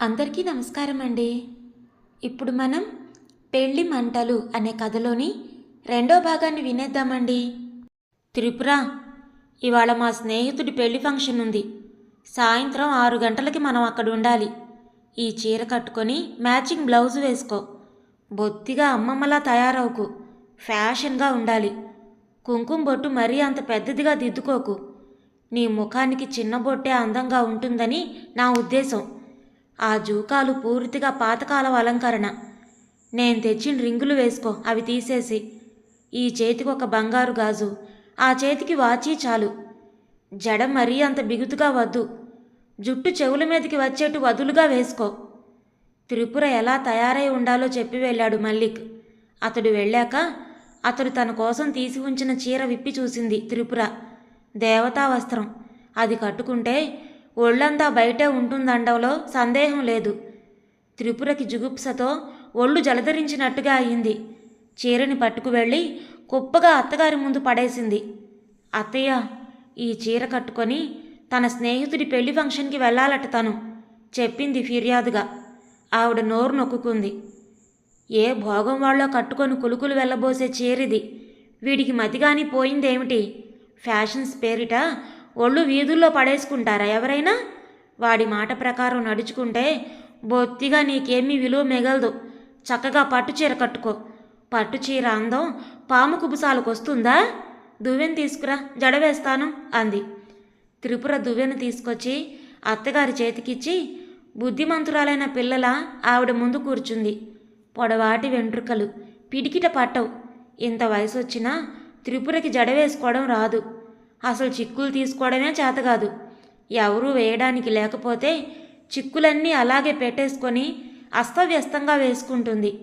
అందరికీ నమస్కారం అండి. ఇప్పుడు మనం పెళ్ళి మంటలు అనే కథలోని రెండో భాగాన్ని వినేద్దామండి. త్రిపుర ఇవాళ మా స్నేహితుడి పెళ్ళి ఫంక్షన్ ఉంది. సాయంత్రం ఆరు గంటలకి మనం అక్కడ ఉండాలి. ఈ చీర కట్టుకొని మ్యాచింగ్ బ్లౌజ్ వేసుకో. బొత్తిగా అమ్మమ్మలా తయారవుకు. ఫ్యాషన్గా ఉండాలి. కుంకుమ బొట్టు మరీ అంత పెద్దదిగా దిద్దుకోకు. నీ ముఖానికి చిన్న బొట్టే అందంగా ఉంటుందని నా ఉద్దేశం. ఆ జూకాలు పూర్తిగా పాతకాలం అలంకరణ. నేను తెచ్చిన రింగులు వేసుకో అవి తీసేసి. ఈ చేతికి ఒక బంగారు గాజు. ఆ చేతికి వాచి చాలు. జడ మరీ అంత బిగుతుగా వద్దు. జుట్టు చెవుల మీదకి వచ్చేట్టు వదులుగా వేసుకో. త్రిపుర ఎలా తయారై ఉండాలో చెప్పి వెళ్ళాడు మల్లిక్. అతడు వెళ్ళాక అతడు తన కోసం తీసి ఉంచిన చీర విప్పి చూసింది త్రిపుర. దేవతా వస్త్రం. అది కట్టుకుంటే ఒళ్ళంతా బయటే ఉంటుందండవలో సందేహం లేదు. త్రిపురకి జుగుప్సతో ఒళ్ళు జలధరించినట్టుగా అయింది. చీరని పట్టుకు వెళ్ళి కుప్పగా అత్తగారి ముందు పడేసింది. అత్తయ్య ఈ చీర కట్టుకొని తన స్నేహితుడి పెళ్ళి ఫంక్షన్కి వెళ్ళాలట తను చెప్పింది ఫిర్యాదుగా. ఆవిడ నోరు నొక్కుకుంది. ఏ భోగం వాళ్ళో కట్టుకొని కులుకులు వెళ్ళబోసే చీరిది. వీడికి మతిగాని పోయిందేమిటి? ఫ్యాషన్స్ పేరిట ఒళ్ళు వీధుల్లో పడేసుకుంటారా ఎవరైనా? వాడి మాట ప్రకారం నడుచుకుంటే బొత్తిగా నీకేమీ విలువ మిగలదు. చక్కగా పట్టు చీర కట్టుకో. పట్టు చీర అందం పాము కుబుసాలకు వస్తుందా దువ్వెన తీసుకురా జడ వేస్తాను అంది. త్రిపుర దువ్వెన తీసుకొచ్చి అత్తగారి చేతికిచ్చి బుద్ధిమంతురాలైన పిల్లల ఆవిడ ముందు కూర్చుంది. పొడవాటి వెంట్రుకలు పిడికిట పట్టవు. ఇంత వయసు వచ్చినా త్రిపురకి జడ వేసుకోవడం రాదు. అసలు చిక్కులు తీసుకోవడమే చేతకాదు ఎవరూ వేయడానికి లేకపోతే చిక్కులన్నీ అలాగే పెట్టేసుకొని అస్తవ్యస్తంగా వేసుకుంటుంది.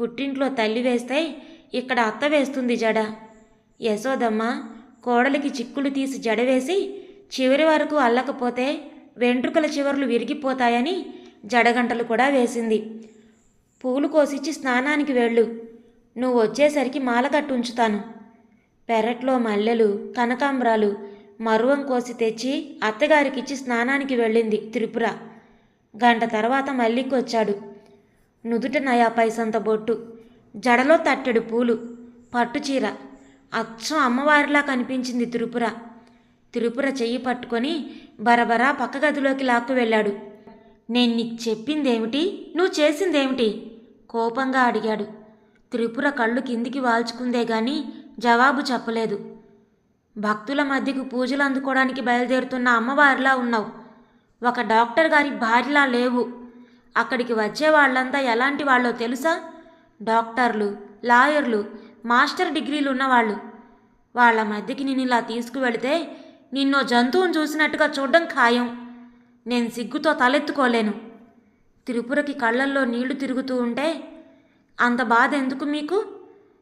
పుట్టింట్లో తల్లి వేస్తే ఇక్కడ అత్త వేస్తుంది జడ. యశోదమ్మ కోడలికి చిక్కులు తీసి జడవేసి చివరి వరకు అల్లకపోతే వెంట్రుకల చివర్లు విరిగిపోతాయని జడగంటలు కూడా వేసింది. పూలు కోసిచ్చి స్నానానికి వెళ్ళు. నువ్వు వచ్చేసరికి మాల ఉంచుతాను. పెరట్లో మల్లెలు కనకాంబరాలు మరువం కోసి తెచ్చి అత్తగారికిచ్చి స్నానానికి వెళ్ళింది త్రిపుర. గంట తర్వాత మల్లికి నుదుట నయా పైసంత బొట్టు. జడలో తట్టెడు పూలు. పట్టుచీర అచ్చం అమ్మవారిలా కనిపించింది త్రిపుర. త్రిపుర చెయ్యి పట్టుకొని బరబరా పక్క గదిలోకి లాక్కు వెళ్ళాడు. నేను నీకు చెప్పిందేమిటి? నువ్వు చేసిందేమిటి? కోపంగా అడిగాడు. త్రిపుర కళ్ళు కిందికి వాల్చుకుందే గాని జవాబు చెప్పలేదు. భక్తుల మధ్యకు పూజలు అందుకోవడానికి బయలుదేరుతున్న అమ్మవారిలా ఉన్నావు. ఒక డాక్టర్ గారి భార్యలా లేవు. అక్కడికి వచ్చే వాళ్ళంతా ఎలాంటి వాళ్ళో తెలుసా? డాక్టర్లు లాయర్లు మాస్టర్ డిగ్రీలు ఉన్నవాళ్ళు. వాళ్ళ మధ్యకి నేను ఇలా తీసుకువెళితే నిన్నో జంతువును చూసినట్టుగా చూడడం ఖాయం. నేను సిగ్గుతో తలెత్తుకోలేను. త్రిపురకి కళ్ళల్లో నీళ్ళు తిరుగుతూ ఉంటే అంత బాధ ఎందుకు మీకు?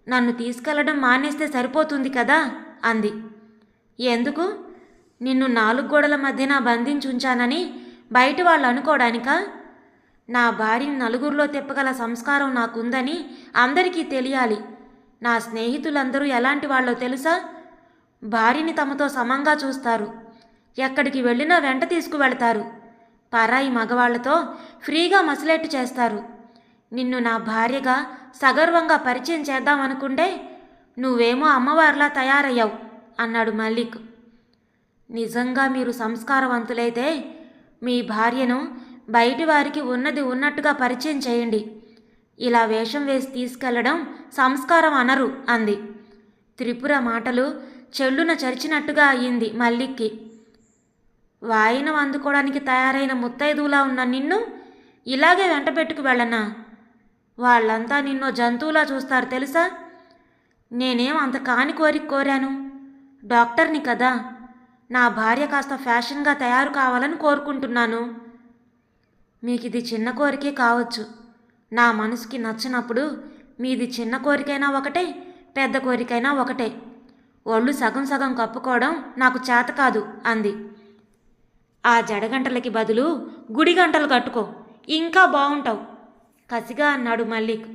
నన్ను తీసుకెళ్ళడం మానేస్తే సరిపోతుంది కదా? అంది. ఎందుకు? నిన్ను నాలుగు గోడల మధ్యన బంధించుంచానని బయట వాళ్ళు అనుకోవడానికా నా భార్యని నలుగురిలో తిప్పగల సంస్కారం నాకుందని అందరికీ తెలియాలి. నా స్నేహితులందరూ ఎలాంటి వాళ్ళో తెలుసా? భార్యని తమతో సమంగా చూస్తారు. ఎక్కడికి వెళ్ళినా వెంట తీసుకువెళతారు. పరాయి మగవాళ్ళతో ఫ్రీగా మసలెట్టు చేస్తారు. నిన్ను నా భార్యగా సగర్వంగా పరిచయం చేద్దామనుకుంటే నువ్వేమో అమ్మవారిలా తయారయ్యావు అన్నాడు మల్లిక్. నిజంగా మీరు సంస్కారవంతులైతే మీ భార్యను బయటి వారికి ఉన్నది ఉన్నట్టుగా పరిచయం చేయండి. ఇలా వేషం వేసి తీసుకెళ్ళడం సంస్కారం అనరు అంది. త్రిపుర మాటలు చెల్లున చరిచినట్టుగా అయ్యింది మల్లిక్కి. వాయినం అందుకోవడానికి తయారైన ముత్తైదువులా ఉన్న నిన్ను ఇలాగే వెంటబెట్టుకు వెళ్ళనా? వాళ్ళంతా నిన్నో జంతువులా చూస్తారు తెలుసా? నేనేం అంత కాని కోరిక కోరాను? డాక్టర్ని కదా. నా భార్య కాస్త ఫ్యాషన్గా తయారు కావాలని కోరుకుంటున్నాను. మీకు ఇది చిన్న కోరికే కావచ్చు. నా మనసుకి నచ్చినప్పుడు మీది చిన్న కోరికైనా ఒకటే పెద్ద కోరికైనా ఒకటే. ఒళ్ళు సగం సగం కప్పుకోవడం నాకు చేత కాదు అంది. ఆ జడగంటలకి బదులు గుడి గంటలు కట్టుకో. ఇంకా బాగుంటావు కసిగా అన్నాడు మల్లిక్.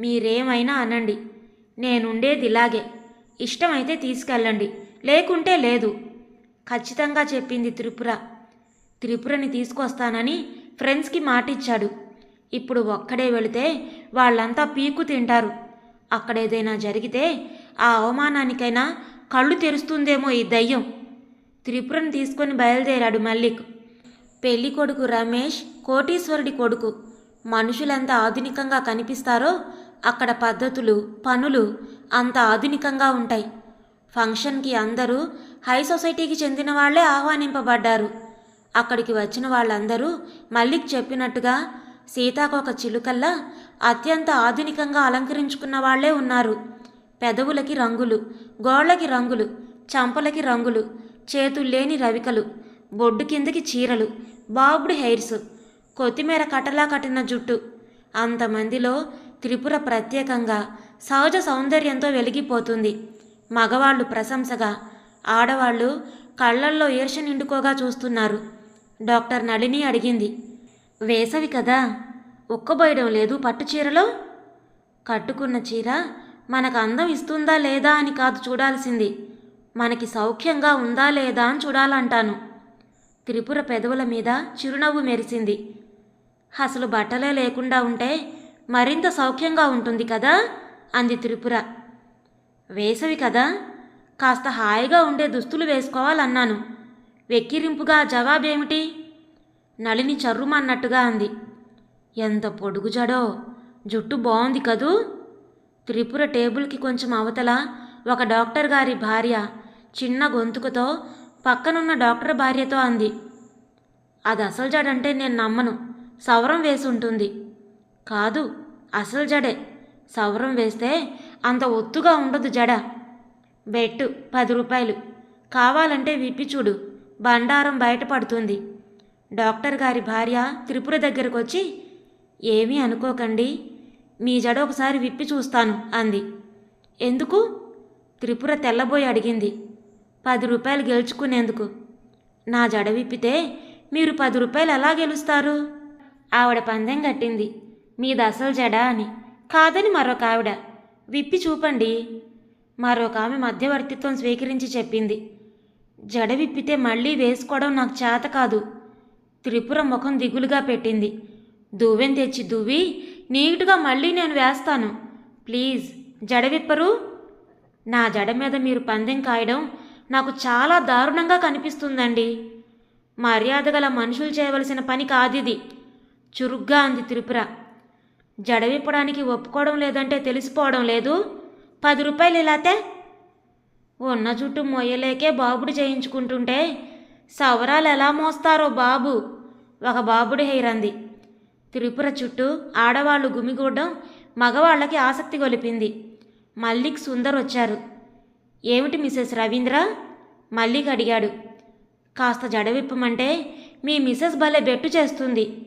మీరేమైనా అనండి. నేనుండేది ఇలాగే. ఇష్టమైతే తీసుకెళ్ళండి. లేకుంటే లేదు. ఖచ్చితంగా చెప్పింది త్రిపుర. త్రిపురని తీసుకొస్తానని ఫ్రెండ్స్కి మాటిచ్చాడు. ఇప్పుడు ఒక్కడే వెళితే వాళ్ళంతా పీకు తింటారు. అక్కడేదైనా జరిగితే ఆ అవమానానికైనా కళ్ళు తెరుస్తుందేమో ఈ దయ్యం. త్రిపురను తీసుకొని బయలుదేరాడు మల్లిక్. పెళ్ళి కొడుకు రమేష్ కోటీశ్వరుడి కొడుకు. మనుషులెంత ఆధునికంగా కనిపిస్తారో అక్కడ పద్ధతులు పనులు అంత ఆధునికంగా ఉంటాయి. ఫంక్షన్కి అందరూ హై సొసైటీకి చెందిన వాళ్ళే ఆహ్వానింపబడ్డారు. అక్కడికి వచ్చిన వాళ్ళందరూ మల్లిక్ చెప్పినట్టుగా సీతాకొక చిలుకల్లా అత్యంత ఆధునికంగా అలంకరించుకున్న వాళ్ళే ఉన్నారు. పెదవులకి రంగులు గోళ్ళకి రంగులు చంపలకి రంగులు చేతుల్లేని రవికలు బొడ్డు కిందకి చీరలు బాబుడు హెయిర్స్ కొత్తిమీర కట్టలా కట్టిన జుట్టు. అంతమందిలో త్రిపుర ప్రత్యేకంగా సహజ సౌందర్యంతో వెలిగిపోతుంది. మగవాళ్ళు ప్రశంసగా ఆడవాళ్ళు కళ్ళల్లో ఈర్ష నిండుకోగా చూస్తున్నారు. డాక్టర్ నళిని అడిగింది. వేసవి కదా ఉక్కబోయడం లేదు పట్టు చీరలో? కట్టుకున్న చీర మనకు అందం ఇస్తుందా లేదా అని కాదు చూడాల్సింది. మనకి సౌఖ్యంగా ఉందా లేదా అని చూడాలంటాను. త్రిపుర పెదవుల మీద చిరునవ్వు మెరిసింది. అసలు బట్టలే లేకుండా ఉంటే మరింత సౌఖ్యంగా ఉంటుంది కదా? అంది త్రిపుర. వేసవి కదా? కాస్త హాయిగా ఉండే దుస్తులు వేసుకోవాలన్నాను. వెక్కిరింపుగా జవాబేమిటి? నళిని చర్రుమన్నట్టుగా అంది. ఎంత పొడుగు జడో జుట్టు బాగుంది కదూ? త్రిపుర టేబుల్కి కొంచెం అవతల ఒక డాక్టర్ గారి భార్య చిన్న గొంతుకుతో పక్కనున్న డాక్టర్ భార్యతో అంది. అది అసలు జడంటే నేను నమ్మను. సవరం వేసి ఉంటుంది కాదు అసలు జడే. సవరం వేస్తే అంత ఒత్తుగా ఉండదు జడ. బెట్టు పది రూపాయలు. కావాలంటే విప్పి చూడు. బండారం బయటపడుతుంది డాక్టర్ గారి భార్య త్రిపుర దగ్గరకు వచ్చి ఏమీ అనుకోకండి. మీ జడ ఒకసారి విప్పి చూస్తాను అంది. ఎందుకు? త్రిపుర తెల్లబోయి అడిగింది. పది రూపాయలు గెలుచుకునేందుకు. నా జడ విప్పితే మీరు పది రూపాయలు ఎలా గెలుస్తారు? ఆవిడ పందెం కట్టింది. మీది అసలు జడ అని. కాదని మరొక ఆవిడ విప్పి చూపండి. మరొక ఆమె మధ్యవర్తిత్వం స్వీకరించి చెప్పింది. జడ విప్పితే మళ్ళీ వేసుకోవడం నాకు చేత కాదు. త్రిపుర ముఖం దిగులుగా పెట్టింది. దువ్వెం తెచ్చి దువ్వి నీటుగా మళ్ళీ నేను వేస్తాను. ప్లీజ్ జడ విప్పరు. నా జడ మీద మీరు పందెం కాయడం నాకు చాలా దారుణంగా కనిపిస్తుందండి. మర్యాద గల మనుషులు చేయవలసిన పని కాదిది. చురుగ్గా అంది త్రిపుర. జడవిప్పడానికి ఒప్పుకోవడం లేదంటే తెలిసిపోవడం లేదు. పది రూపాయలు ఇలాతే ఉన్న జుట్టు మొయ్యలేకే బాబుడు చేయించుకుంటుంటే సవరాలు ఎలా మోస్తారో బాబు? ఒక బాబుడి హెయిర్ అంది త్రిపుర చుట్టూ ఆడవాళ్ళు గుమిగూడడం మగవాళ్ళకి ఆసక్తి గొలిపింది. మల్లిక్ సుందర్ వచ్చారు. ఏమిటి మిసెస్ రవీంద్ర? మల్లిక్ అడిగాడు. కాస్త జడవిప్పమంటే మీ మిసెస్ భలే బెట్టు చేస్తుంది.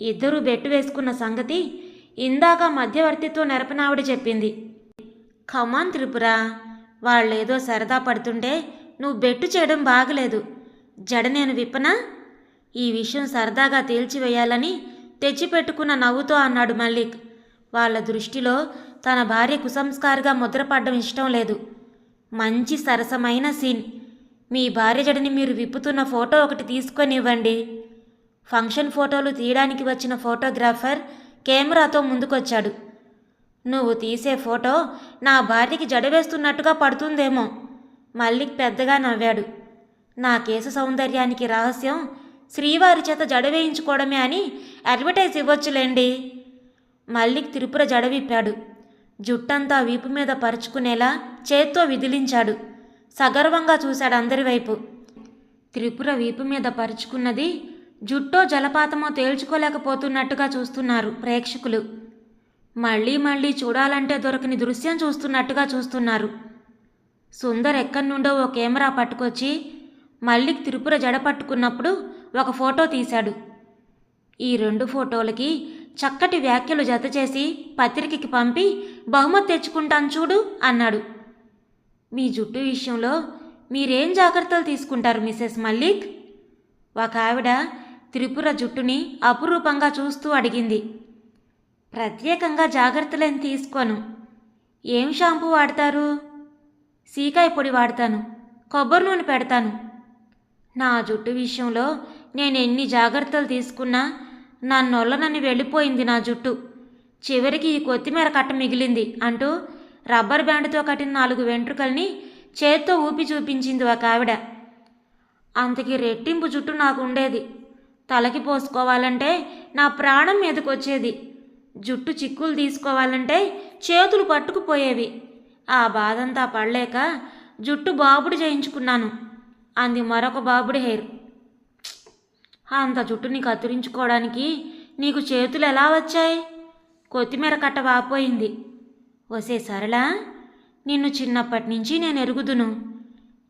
ఇద్దరూ బెట్టు వేసుకున్న సంగతి ఇందాక మధ్యవర్తిత్వం నెరపనావిడ చెప్పింది. ఖమాన్ త్రిపుర వాళ్ళేదో సరదా పడుతుంటే నువ్వు బెట్టు చేయడం బాగలేదు. జడ నేను విప్పనా? ఈ విషయం సరదాగా తేల్చివేయాలని తెచ్చిపెట్టుకున్న నవ్వుతో అన్నాడు మల్లిక్. వాళ్ళ దృష్టిలో తన భార్య కుసంస్కారిగా ముద్రపడ్డం ఇష్టం లేదు. మంచి సరసమైన సీన్. మీ భార్య జడని మీరు విప్పుతున్న ఫోటో ఒకటి తీసుకొని ఇవ్వండి ఫంక్షన్ ఫోటోలు తీయడానికి వచ్చిన ఫోటోగ్రాఫర్ కెమెరాతో ముందుకొచ్చాడు. నువ్వు తీసే ఫోటో నా భార్యకి జడవేస్తున్నట్టుగా పడుతుందేమో మల్లిక్ పెద్దగా నవ్వాడు. నా కేసు సౌందర్యానికి రహస్యం శ్రీవారి చేత జడ వేయించుకోవడమే అని అడ్వర్టైజ్ ఇవ్వచ్చులేండి మల్లిక్ త్రిపుర జడ విప్పాడు. జుట్టంతా వీపు మీద పరుచుకునేలా చేత్తో విదిలించాడు. సగర్వంగా చూశాడు అందరి వైపు. త్రిపుర వీపు మీద పరుచుకున్నది జుట్టో జలపాతమో తేల్చుకోలేకపోతున్నట్టుగా చూస్తున్నారు ప్రేక్షకులు. మళ్ళీ మళ్ళీ చూడాలంటే దొరకని దృశ్యం చూస్తున్నట్టుగా చూస్తున్నారు. సుందర్ ఎక్కడి నుండో ఓ కెమెరా పట్టుకొచ్చి మల్లిక్ త్రిపుర జడ పట్టుకున్నప్పుడు ఒక ఫోటో తీశాడు. ఈ రెండు ఫోటోలకి చక్కటి వ్యాఖ్యలు జతచేసి పత్రికకి పంపి బహుమతి తెచ్చుకుంటాను చూడు అన్నాడు. మీ జుట్టు విషయంలో మీరేం జాగ్రత్తలు తీసుకుంటారు మిసెస్ మల్లిక్? ఒక ఆవిడ త్రిపుర జుట్టుని అపురూపంగా చూస్తూ అడిగింది. ప్రత్యేకంగా జాగ్రత్తలేం తీసుకోను. ఏం షాంపూ వాడతారు? సీకాయ పొడి వాడతాను. కొబ్బరి నూనె పెడతాను. నా జుట్టు విషయంలో నేను ఎన్ని జాగ్రత్తలు తీసుకున్నా నన్నొల్లనని వెళ్ళిపోయింది నా జుట్టు. చివరికి ఈ కొత్తిమీర కట్ట మిగిలింది అంటూ రబ్బర్ బ్యాండ్తో కట్టిన నాలుగు వెంట్రుకల్ని చేత్తో ఊపి చూపించింది ఒక ఆవిడ. అంతకి రెట్టింపు జుట్టు నాకు ఉండేది తలకి పోసుకోవాలంటే నా ప్రాణం మీదకొచ్చేది. జుట్టు చిక్కులు తీసుకోవాలంటే చేతులు పట్టుకుపోయేవి. ఆ బాధంతా పడలేక జుట్టు బాబుడు చేయించుకున్నాను. అంది మరొక బాబుడి హెయిర్. అంత జుట్టుని కత్తిరించుకోవడానికి నీకు చేతులు ఎలా వచ్చాయి? కొత్తిమీర కట్ట వాపోయింది. వసే సరళా నిన్ను చిన్నప్పటి నుంచి నేను ఎరుగుదును.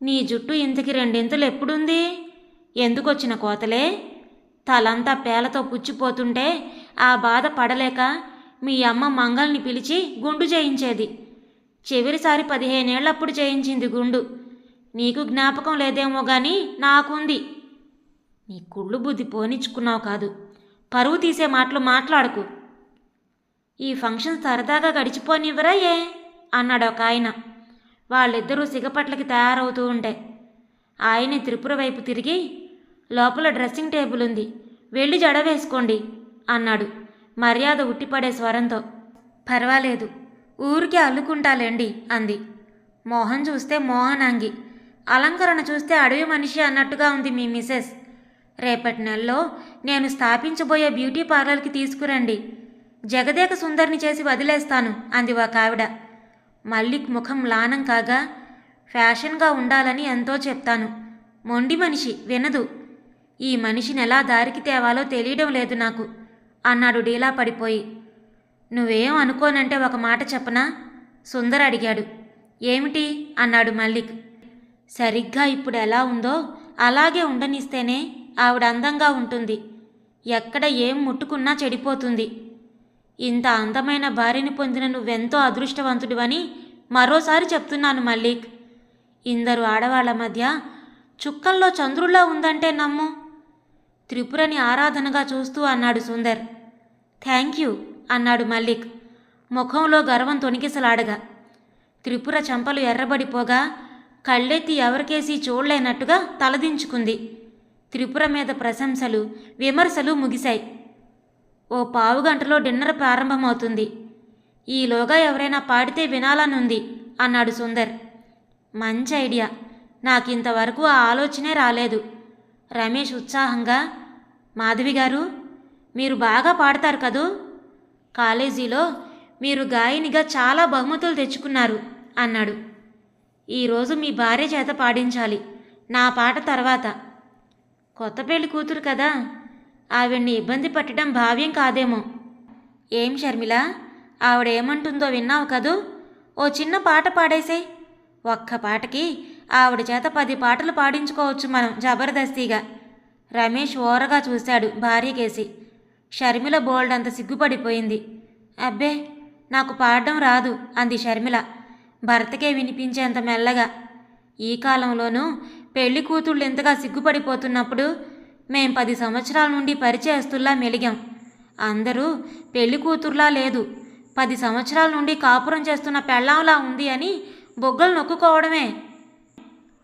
నీ జుట్టు ఇంతకి రెండింతలు ఎప్పుడుంది? ఎందుకొచ్చిన కోతలే? తలంతా పేలతో పుచ్చిపోతుంటే ఆ బాధ పడలేక మీ అమ్మ మంగల్ని పిలిచి గుండు చేయించేది. చివరిసారి పదిహేనేళ్ళప్పుడు చేయించింది గుండు. నీకు జ్ఞాపకం లేదేమో గాని నాకుంది. నీ కుళ్ళు బుద్ధి పోనిచ్చుకున్నావు కాదు. పరువు తీసే మాటలు మాట్లాడకు. ఈ ఫంక్షన్ సరదాగా గడిచిపోనివ్వరా ఏ? అన్నాడు ఒక ఆయన వాళ్ళిద్దరూ సిగపట్లకి తయారవుతూ ఉంటే. ఆయన త్రిపుర వైపు తిరిగి లోపల డ్రెస్సింగ్ టేబుల్ ఉంది. వెళ్ళి జడ వేసుకోండి అన్నాడు. మర్యాద ఉట్టిపడే స్వరంతో. పర్వాలేదు ఊరికి అల్లుకుంటాలేండి అంది. మోహన్ చూస్తే మోహనాంగి. అలంకరణ చూస్తే అడవి మనిషి అన్నట్టుగా ఉంది మీ మిసెస్. రేపటి నెలలో నేను స్థాపించబోయే బ్యూటీ పార్లర్కి తీసుకురండి. జగదేక సుందరిని చేసి వదిలేస్తాను అంది ఒక ఆవిడ. మల్లిక్ ముఖం లానం కాగా ఫ్యాషన్గా ఉండాలని ఎంతో చెప్తాను. మొండి మనిషి వినదు. ఈ మనిషిని ఎలా దారికి తేవాలో తెలియడం లేదు నాకు. అన్నాడు డీలా పడిపోయి. నువ్వేం అనుకోనంటే ఒక మాట చెప్పనా? సుందర్ అడిగాడు. ఏమిటి? అన్నాడు మల్లిక్. సరిగ్గా ఇప్పుడు ఎలా ఉందో అలాగే ఉండనిస్తేనే ఆవిడ అందంగా ఉంటుంది. ఎక్కడ ఏం ముట్టుకున్నా చెడిపోతుంది. ఇంత అందమైన భార్యని పొందిన నువ్వెంతో అదృష్టవంతుడివని మరోసారి చెప్తున్నాను మల్లిక్. ఇందరు ఆడవాళ్ళ మధ్య చుక్కల్లో చంద్రుల్లా ఉందంటే నమ్ము. త్రిపురని ఆరాధనగా చూస్తూ అన్నాడు సుందర్. థ్యాంక్ యూ అన్నాడు మల్లిక్. ముఖంలో గర్వం తొణికిసలాడగా. త్రిపుర చెంపలు ఎర్రబడిపోగా కళ్ళెత్తి ఎవరికేసి చూడలేనట్టుగా తలదించుకుంది. త్రిపుర మీద ప్రశంసలు విమర్శలు ముగిశాయి. ఓ పావు గంటలో డిన్నర్ ప్రారంభమవుతుంది. ఈలోగా ఎవరైనా పాడితే వినాలనుంది అన్నాడు సుందర్. మంచి ఐడియా. నాకింతవరకు ఆ ఆలోచనే రాలేదు. రమేష్ ఉత్సాహంగా మాధవి గారు మీరు బాగా పాడతారు కదూ? కాలేజీలో మీరు గాయనిగా చాలా బహుమతులు తెచ్చుకున్నారు అన్నాడు. ఈరోజు మీ భార్య చేత పాడించాలి నా పాట తర్వాత. కొత్త పెళ్ళి కూతురు కదా ఆవిడ్ని ఇబ్బంది పెట్టడం భావ్యం కాదేమో. ఏం షర్మిల ఆవిడ ఏమంటుందో విన్నావు కదూ? ఓ చిన్న పాట పాడేసేయ్ ఒక్క పాటకి ఆవిడ చేత పది పాటలు పాడించుకోవచ్చు మనం జబర్దస్తిగా. రమేష్ ఓరగా చూశాడు భార్యకేసి షర్మిల బోల్డ్ అంత సిగ్గుపడిపోయింది. అబ్బే నాకు పాడడం రాదు అంది షర్మిల. భర్తకే వినిపించేంత మెల్లగా. ఈ కాలంలోనూ పెళ్ళి కూతుళ్ళు ఎంతగా సిగ్గుపడిపోతున్నప్పుడు మేం పది సంవత్సరాల నుండి పరిచయస్తుల్లా మెలిగాం. అందరూ పెళ్ళి కూతుర్లా లేదు. పది సంవత్సరాల నుండి కాపురం చేస్తున్న పెళ్ళాంలా ఉంది అని బొగ్గలు నొక్కుకోవడమే.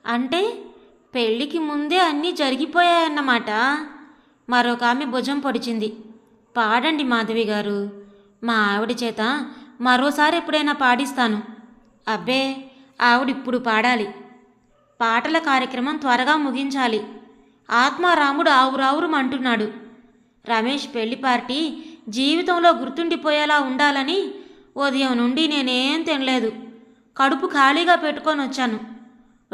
అంటే పెళ్ళికి ముందే అన్నీ జరిగిపోయాయన్నమాట. మరొక ఆమె భుజం పొడిచింది. పాడండి మాధవి గారు. మా ఆవిడ చేత మరోసారి ఎప్పుడైనా పాడిస్తాను. అబ్బే ఆవిడిప్పుడు పాడాలి. పాటల కార్యక్రమం త్వరగా ముగించాలి. ఆత్మారాముడు ఆవురావురు అంటున్నాడు రమేష్ పెళ్ళి పార్టీ జీవితంలో గుర్తుండిపోయేలా ఉండాలని ఉదయం నుండి నేనేం తినలేదు. కడుపు ఖాళీగా పెట్టుకొని వచ్చాను.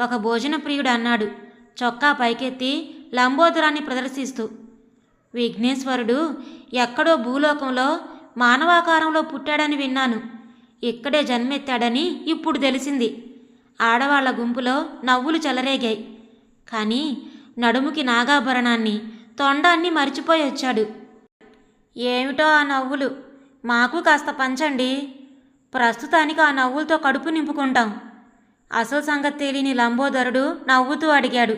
ఒక భోజన ప్రియుడు అన్నాడు. చొక్కా పైకెత్తి లంబోదరాన్ని ప్రదర్శిస్తూ. విఘ్నేశ్వరుడు ఎక్కడో భూలోకంలో మానవాకారంలో పుట్టాడని విన్నాను. ఇక్కడే జన్మెత్తాడని ఇప్పుడు తెలిసింది. ఆడవాళ్ళ గుంపులో నవ్వులు చెలరేగాయి. కానీ నడుముకి నాగాభరణాన్ని తొండాన్ని మరిచిపోయి వచ్చాడు. ఏమిటో ఆ నవ్వులు? మాకు కాస్త పంచండి. ప్రస్తుతానికి ఆ నవ్వులతో కడుపు నింపుకుంటాం. అసలు సంగతి తెలియని లంబోదరుడు నవ్వుతూ అడిగాడు.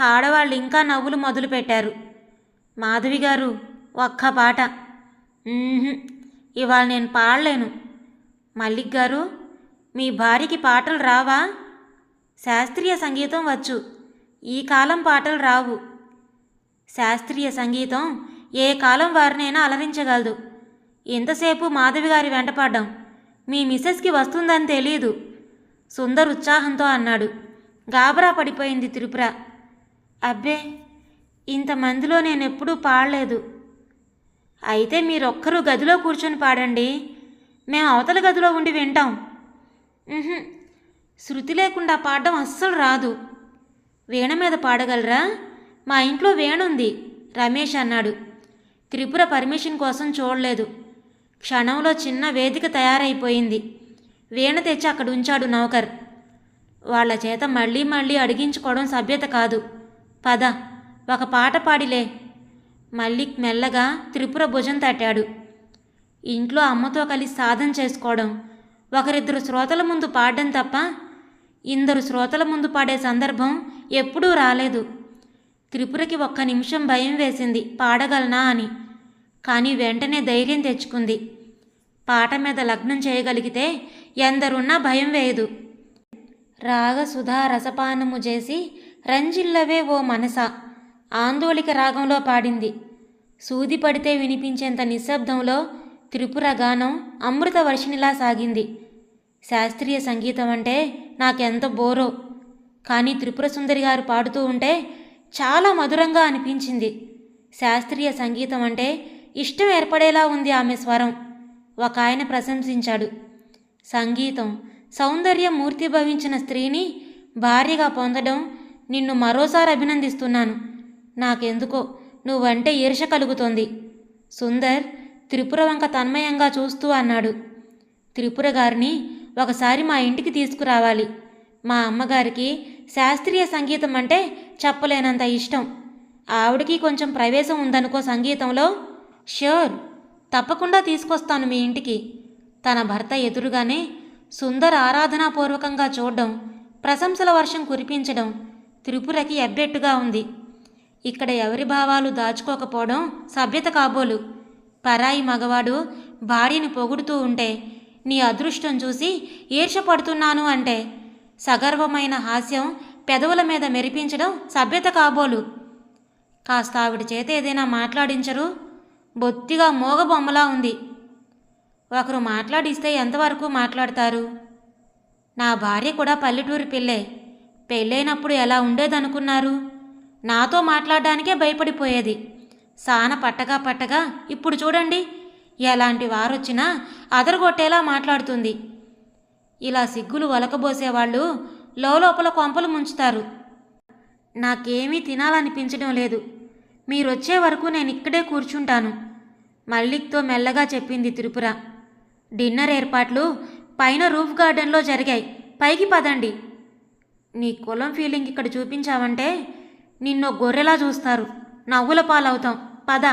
ఆడవాళ్ళు ఇంకా నవ్వులు మొదలుపెట్టారు. మాధవి గారు ఒక్క పాట. ఇవాళ నేను పాడలేను. మల్లిక్ గారు మీ భార్యకి పాటలు రావా? శాస్త్రీయ సంగీతం వచ్చు. ఈ కాలం పాటలు రావు. శాస్త్రీయ సంగీతం ఏ కాలం వారినైనా అలరించగలదు. ఎంతసేపు మాధవి గారి వెంటపడ్డాం మీ మిసెస్కి వస్తుందని తెలియదు సుందర్ ఉత్సాహంతో అన్నాడు. గాబరా పడిపోయింది త్రిపుర. అబ్బే ఇంతమందిలో నేనెప్పుడూ పాడలేదు. అయితే మీరొక్కరు గదిలో కూర్చొని పాడండి. మేము అవతల గదిలో ఉండి వింటాం. శృతి లేకుండా పాడడం అస్సలు రాదు. వీణ మీద పాడగలరా? మా ఇంట్లో వేణుంది రమేష్ అన్నాడు. త్రిపుర పర్మిషన్ కోసం చూడలేదు. క్షణంలో చిన్న వేదిక తయారైపోయింది. వీణ తెచ్చి అక్కడ ఉంచాడు నౌకర్. వాళ్ళ చేత మళ్ళీ మళ్ళీ అడిగించుకోవడం సభ్యత కాదు. పద ఒక పాట పాడిలే. మల్లిక్ మెల్లగా త్రిపుర భుజం తట్టాడు. ఇంట్లో అమ్మతో కలిసి సాధన చేసుకోవడం. ఒకరిద్దరు శ్రోతల ముందు పాడడం తప్ప ఇందరు శ్రోతల ముందు పాడే సందర్భం ఎప్పుడూ రాలేదు. త్రిపురకి ఒక్క నిమిషం భయం వేసింది. పాడగలనా అని. కానీ వెంటనే ధైర్యం తెచ్చుకుంది. పాట మీద లగ్నం చేయగలిగితే ఎందరున్నా భయం వేయదు. రాగ సుధా రసపానము చేసి రంజిల్లవే ఓ మనస. ఆందోళిక రాగంలో పాడింది. సూది పడితే వినిపించేంత నిశ్శబ్దంలో త్రిపుర గానం అమృత వర్షినిలా సాగింది. శాస్త్రీయ సంగీతం అంటే నాకెంత బోరో. కానీ త్రిపుర సుందరి గారు పాడుతూ ఉంటే చాలా మధురంగా అనిపించింది. శాస్త్రీయ సంగీతం అంటే ఇష్టం ఏర్పడేలా ఉంది ఆమె స్వరం. ఒక ఆయన ప్రశంసించాడు. సంగీతం సౌందర్యం మూర్తిభవించిన స్త్రీని భార్యగా పొందడం నిన్ను మరోసారి అభినందిస్తున్నాను. నాకెందుకో నువ్వంటే ఈర్ష కలుగుతోంది. సుందర్ త్రిపుర వంక తన్మయంగా చూస్తూ అన్నాడు. త్రిపుర గారిని ఒకసారి మా ఇంటికి తీసుకురావాలి. మా అమ్మగారికి శాస్త్రీయ సంగీతం అంటే చెప్పలేనంత ఇష్టం. ఆవిడకి కొంచెం ప్రవేశం ఉందనుకో సంగీతంలో? ష్యూర్ తప్పకుండా తీసుకొస్తాను మీ ఇంటికి. తన భర్త ఎదురుగానే సుందర ఆరాధనాపూర్వకంగా చూడడం ప్రశంసల వర్షం కురిపించడం త్రిపురకి ఎబ్బెట్టుగా ఉంది. ఇక్కడ ఎవరి భావాలు దాచుకోకపోవడం సభ్యత కాబోలు. పరాయి మగవాడు భార్యని పొగుడుతూ ఉంటే నీ అదృష్టం చూసి ఈర్షపడుతున్నాను అంటే సగర్వమైన హాస్యం పెదవుల మీద మెరిపించడం సభ్యత కాబోలు. కాస్త ఆవిడ చేత ఏదైనా మాట్లాడించరు బొత్తిగా మోగబొమ్మలా ఉంది. ఒకరు మాట్లాడిస్తే ఎంతవరకు మాట్లాడతారు? నా భార్య కూడా పల్లెటూరి పిల్లే పెళ్ళైనప్పుడు ఎలా ఉండేదనుకున్నారు? నాతో మాట్లాడడానికే భయపడిపోయేది. సాన పట్టగా పట్టగా ఇప్పుడు చూడండి ఎలాంటి వారొచ్చినా అదరగొట్టేలా మాట్లాడుతుంది. ఇలా సిగ్గులు ఒలకబోసేవాళ్ళు లోపల కొంపలు ముంచుతారు. నాకేమీ తినాలనిపించడం లేదు. మీరొచ్చే వరకు నేను ఇక్కడే కూర్చుంటాను. మల్లిక్తో మెల్లగా చెప్పింది త్రిపుర. డిన్నర్ ఏర్పాట్లు పైన రూఫ్ గార్డెన్లో జరిగాయి. పైకి పదండి. నీ కులం ఫీలింగ్ ఇక్కడ చూపించావంటే నిన్నో గొర్రెలా చూస్తారు. నవ్వుల పాలవుతాం. పద.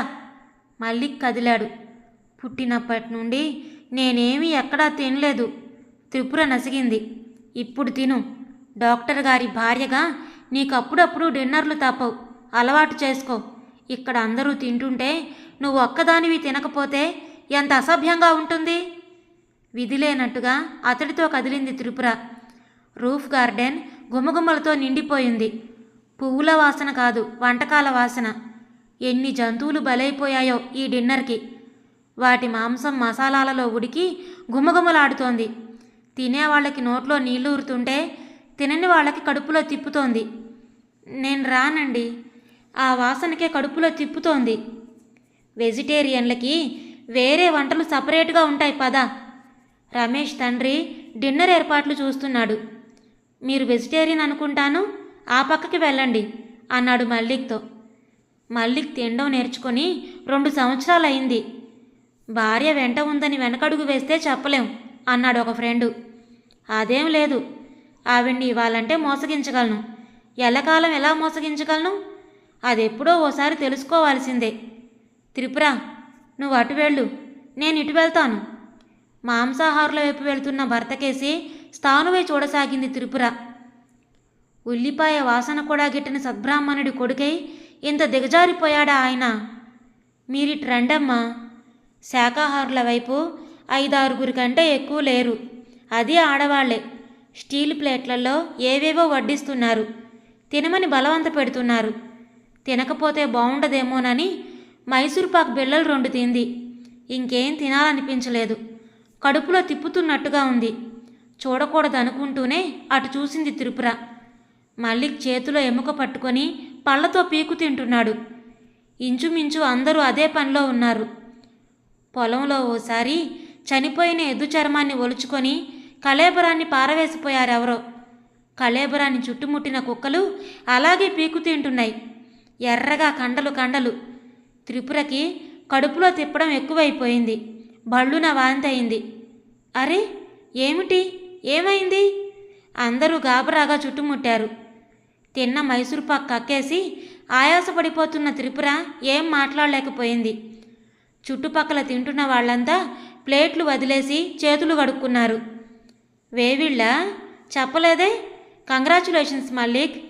మల్లిక్ కదిలాడు. పుట్టినప్పటి నుండి నేనేమీ ఎక్కడా తినలేదు. త్రిపుర నసిగింది. ఇప్పుడు తిను. డాక్టర్ గారి భార్యగా నీకు అప్పుడప్పుడు డిన్నర్లు తప్పవు. అలవాటు చేసుకో. ఇక్కడ అందరూ తింటుంటే నువ్వు ఒక్కదానివి తినకపోతే ఎంత అసభ్యంగా ఉంటుంది? విధిలేనట్టుగా అతడితో కదిలింది త్రిపుర. రూఫ్ గార్డెన్ గుమగుమలతో నిండిపోయింది. పువ్వుల వాసన కాదు వంటకాల వాసన. ఎన్ని జంతువులు బలైపోయాయో ఈ డిన్నర్కి. వాటి మాంసం మసాలాలలో ఉడికి గుమగుమలాడుతోంది. తినేవాళ్ళకి నోట్లో నీళ్ళు ఊరుతుంటే తినని వాళ్ళకి కడుపులో తిప్పుతోంది. నేను రానండి. ఆ వాసనకే కడుపులో తిప్పుతోంది. వెజిటేరియన్లకి వేరే వంటలు సపరేట్గా ఉంటాయి పద. రమేష్ తండ్రి డిన్నర్ ఏర్పాట్లు చూస్తున్నాడు. మీరు వెజిటేరియన్ అనుకుంటాను ఆ పక్కకి వెళ్ళండి అన్నాడు మల్లిక్తో. మల్లిక్ తినడం నేర్చుకొని రెండు సంవత్సరాలు అయింది భార్య వెంట ఉందని వెనకడుగు వేస్తే చెప్పలేం అన్నాడు ఒక ఫ్రెండు. అదేం లేదు ఆవిడ్ని ఇవ్వాలంటే మోసగించగలను. ఎల్లకాలం ఎలా మోసగించగలను? అదెప్పుడో ఓసారి తెలుసుకోవాల్సిందే. త్రిపుర నువ్వు అటు వెళ్ళు. నేను ఇటు వెళ్తాను. మాంసాహారుల వైపు వెళ్తున్న భర్తకేసి స్థానువే చూడసాగింది త్రిపుర. ఉల్లిపాయ వాసన కూడా గిట్టిన సద్బ్రాహ్మణుడి కొడుకై ఇంత దిగజారిపోయాడా ఆయన? మీరిటు రండమ్మా శాకాహారుల వైపు ఐదారుగురి కంటే ఎక్కువ లేరు. అది ఆడవాళ్ళే. స్టీల్ ప్లేట్లలో ఏవేవో వడ్డిస్తున్నారు. తినమని బలవంత పెడుతున్నారు. తినకపోతే బాగుండదేమోనని మైసూర్పాకు బిళ్ళలు రెండు తింది. ఇంకేం తినాలనిపించలేదు. కడుపులో తిప్పుతున్నట్టుగా ఉంది. చూడకూడదు అనుకుంటూనే అటు చూసింది త్రిపుర. మల్లిక్ చేతిలో ఎముక పట్టుకొని పళ్ళతో పీకు తింటున్నాడు. ఇంచుమించు అందరూ అదే పనిలో ఉన్నారు. పొలంలో ఓసారి చనిపోయిన ఎద్దు చర్మాన్ని ఒలుచుకొని కళేబరాన్ని పారవేసిపోయారెవరో. కళేబరాన్ని చుట్టుముట్టిన కుక్కలు అలాగే పీకు తింటున్నాయి. ఎర్రగా కండలు కండలు. త్రిపురకి కడుపులో తిప్పడం ఎక్కువైపోయింది. బళ్ళున వాంతి అయింది అరే ఏమిటి? ఏమైంది? అందరూ గాబరాగా చుట్టుముట్టారు. తిన్న మైసూర్పాక్ కక్కేసి ఆయాసపడిపోతున్న త్రిపుర ఏం మాట్లాడలేకపోయింది. చుట్టుపక్కల తింటున్న వాళ్ళంతా ప్లేట్లు వదిలేసి చేతులు కడుక్కున్నారు. వేవిళ్ళ చెప్పలేదే? కంగ్రాచులేషన్స్ మల్లిక్.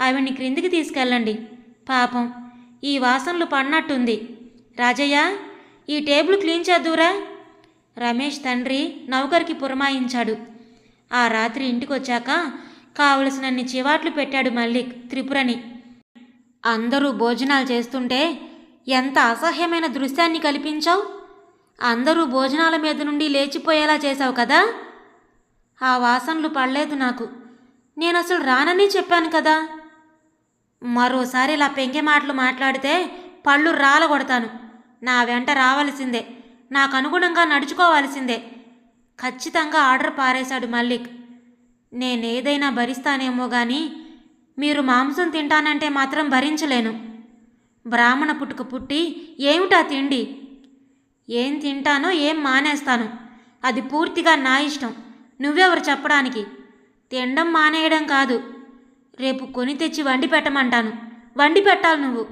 ఆవిడ్ని క్రిందికి తీసుకెళ్ళండి. పాపం ఈ వాసనలు పడినట్టుంది. రాజయ్య ఈ టేబుల్ క్లీన్ చేద్దురా రమేష్ తండ్రి నౌకరికి పురమాయించాడు. ఆ రాత్రి ఇంటికొచ్చాక కావలసినన్ని చివాట్లు పెట్టాడు మల్లిక్ త్రిపురని. అందరూ భోజనాలు చేస్తుంటే ఎంత అసహ్యమైన దృశ్యాన్ని కల్పించావు. అందరూ భోజనాల మీద నుండి లేచిపోయేలా చేశావు కదా. ఆ వాసనలు పడలేదు నాకు. నేను అసలు రానని చెప్పాను కదా. మరోసారి ఇలా పెంకె మాటలు మాట్లాడితే పళ్ళు రాలగొడతాను. నా వెంట రావలసిందే. నాకు అనుగుణంగా నడుచుకోవాల్సిందే. ఖచ్చితంగా ఆర్డర్ పారేశాడు మల్లిక్. నేనేదైనా భరిస్తానేమో గాని మీరు మాంసం తింటానంటే మాత్రం భరించలేను. బ్రాహ్మణ పుట్టుక పుట్టి ఏమిటా తిండి? ఏం తింటానో ఏం మానేస్తాను? అది పూర్తిగా నా ఇష్టం. నువ్వెవరు చెప్పడానికి? తినడం మానేయడం కాదు. రేపు కొని తెచ్చి వండి పెట్టమంటాను. వండి పెట్టాలి నువ్వు.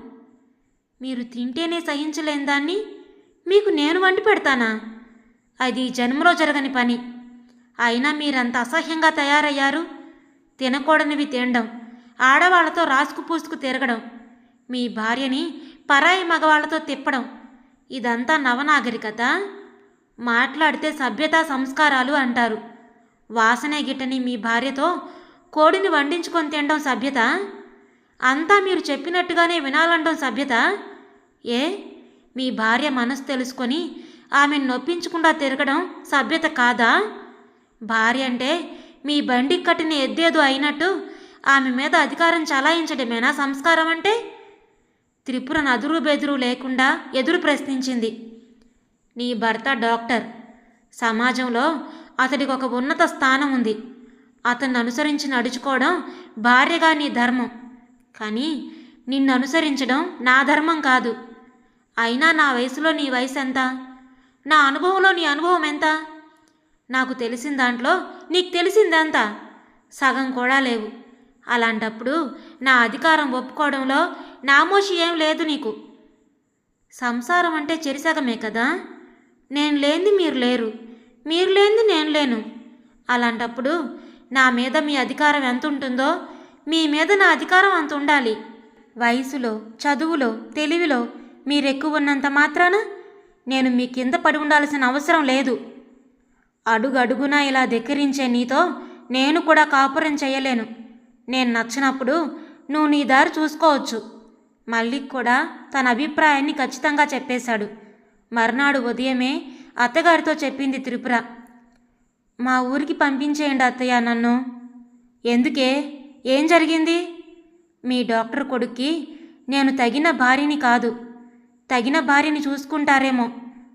మీరు తింటేనే సహించలేని దాన్ని మీకు నేను వండి పెడతానా? అది జన్మలో జరగని పని. అయినా మీరంత అసహ్యంగా తయారయ్యారు. తినకూడనివి తినడం ఆడవాళ్ళతో రాసుకు పూసుకు తిరగడం మీ భార్యని పరాయి మగవాళ్ళతో తిప్పడం ఇదంతా నవనాగరికత మాట్లాడితే సభ్యతా సంస్కారాలు అంటారు. వాసనే గిట్టని మీ భార్యతో కోడిని వండించుకొని తినడం సభ్యత? అంతా మీరు చెప్పినట్టుగానే వినాలండం సభ్యత? ఏ? మీ భార్య మనసు తెలుసుకొని ఆమెను నొప్పించకుండా తిరగడం సభ్యత కాదా? భార్య అంటే మీ బండి కట్టిన ఎద్దేదో అయినట్టు ఆమె మీద అధికారం చలాయించడమేనా సంస్కారం అంటే? త్రిపుర నదురు బెదురు లేకుండా ఎదురు ప్రశ్నించింది. నీ భర్త డాక్టర్. సమాజంలో అతడికి ఒక ఉన్నత స్థానం ఉంది. అతన్ని అనుసరించి నడుచుకోవడం భార్యగా నీ ధర్మం. కానీ నిన్ను అనుసరించడం నా ధర్మం కాదు. అయినా నా వయసులో నీ వయసు ఎంత నా అనుభవంలో నీ అనుభవం ఎంత నాకు తెలిసిన దాంట్లో నీకు తెలిసిందంత. సగం కూడా లేవు. అలాంటప్పుడు నా అధికారం ఒప్పుకోవడంలో నామోషి ఏం లేదు నీకు. సంసారం అంటే చెరిసగమే కదా? నేను లేనిది మీరు లేరు. మీరు లేనిది నేను లేను. అలాంటప్పుడు నా మీద మీ అధికారం ఎంత ఉంటుందో మీ మీద నా అధికారం అంత ఉండాలి. వయసులో చదువులో తెలివిలో మీరెక్కువ ఉన్నంత మాత్రాన నేను మీ కింద పడి ఉండాల్సిన అవసరం లేదు. అడుగడుగునా ఇలా ధిక్కరించే నీతో నేను కూడా కాపురం చేయలేను. నేను నచ్చినప్పుడు నువ్వు నీ దారి చూసుకోవచ్చు. మల్లిక్ కూడా తన అభిప్రాయాన్ని ఖచ్చితంగా చెప్పేశాడు. మర్నాడు ఉదయమే అత్తగారితో చెప్పింది త్రిపుర. మా ఊరికి పంపించేయండి అత్తయ్య నన్ను. ఎందుకే? ఏం జరిగింది? మీ డాక్టర్ కొడుక్కి నేను తగిన భార్యని కాదు. తగిన భార్యని చూసుకుంటారేమో.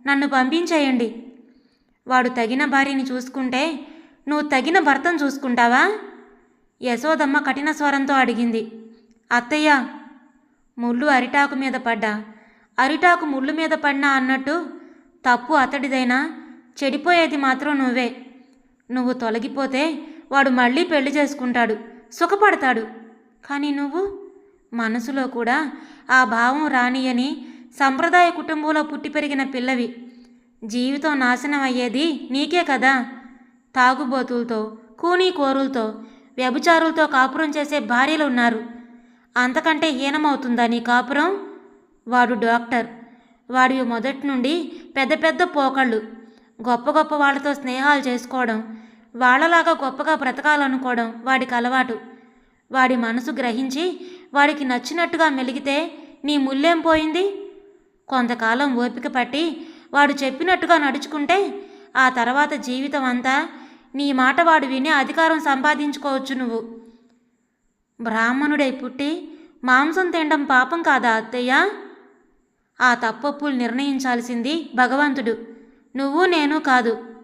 నన్ను పంపించేయండి. వాడు తగిన భార్యని చూసుకుంటే నువ్వు తగిన భర్తను చూసుకుంటావా? యశోదమ్మ కఠిన స్వరంతో అడిగింది. అత్తయ్య ముళ్ళు అరిటాకు మీద పడ్డా. అరిటాకు ముళ్ళు మీద పడినా అన్నట్టు తప్పు అతడిదైనా చెడిపోయేది మాత్రం నువ్వే. నువ్వు తొలగిపోతే వాడు మళ్ళీ పెళ్ళి చేసుకుంటాడు సుఖపడతాడు. కానీ నువ్వు మనసులో కూడా ఆ భావం రానియని సంప్రదాయ కుటుంబంలో పుట్టి పెరిగిన పిల్లవి. జీవితం నాశనం అయ్యేది నీకే కదా. తాగుబోతులతో కూనీ కోరులతో వ్యభిచారులతో కాపురం చేసే భార్యలు ఉన్నారు. అంతకంటే హీనమవుతుందా నీ కాపురం? వాడు డాక్టర్. వాడివి మొదటి నుండి పెద్ద పెద్ద పోకళ్ళు. గొప్ప గొప్ప వాళ్ళతో స్నేహాలు చేసుకోవడం వాళ్ళలాగా గొప్పగా బ్రతకాలనుకోవడం వాడికి అలవాటు. వాడి మనసు గ్రహించి వాడికి నచ్చినట్టుగా మెలిగితే నీ ముల్లేం పోయింది? కొంతకాలం ఓపిక పట్టి వాడు చెప్పినట్టుగా నడుచుకుంటే ఆ తర్వాత జీవితం అంతా నీ మాట వాడు వినే అధికారం సంపాదించుకోవచ్చు నువ్వు. బ్రాహ్మణుడై పుట్టి మాంసం తినడం పాపం కాదా అత్తయ్య? ఆ తప్పొప్పులు నిర్ణయించాల్సింది భగవంతుడు. నువ్వు నేను కాదు.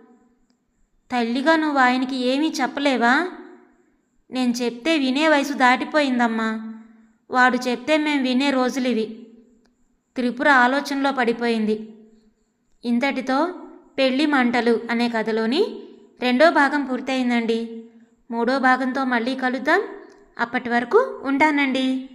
తల్లిగా నువ్వు ఆయనకి ఏమీ చెప్పలేవా? నేను చెప్తే వినే వయసు దాటిపోయిందమ్మా. వాడు చెప్తే మేం వినే రోజులివి. త్రిపుర ఆలోచనలో పడిపోయింది. ఇంతటితో పెళ్ళి మంటలు అనే కథలోని రెండో భాగం పూర్తయిందండి. మూడో భాగంతో మళ్ళీ కలుద్దాం. అప్పటి వరకు ఉంటానండి.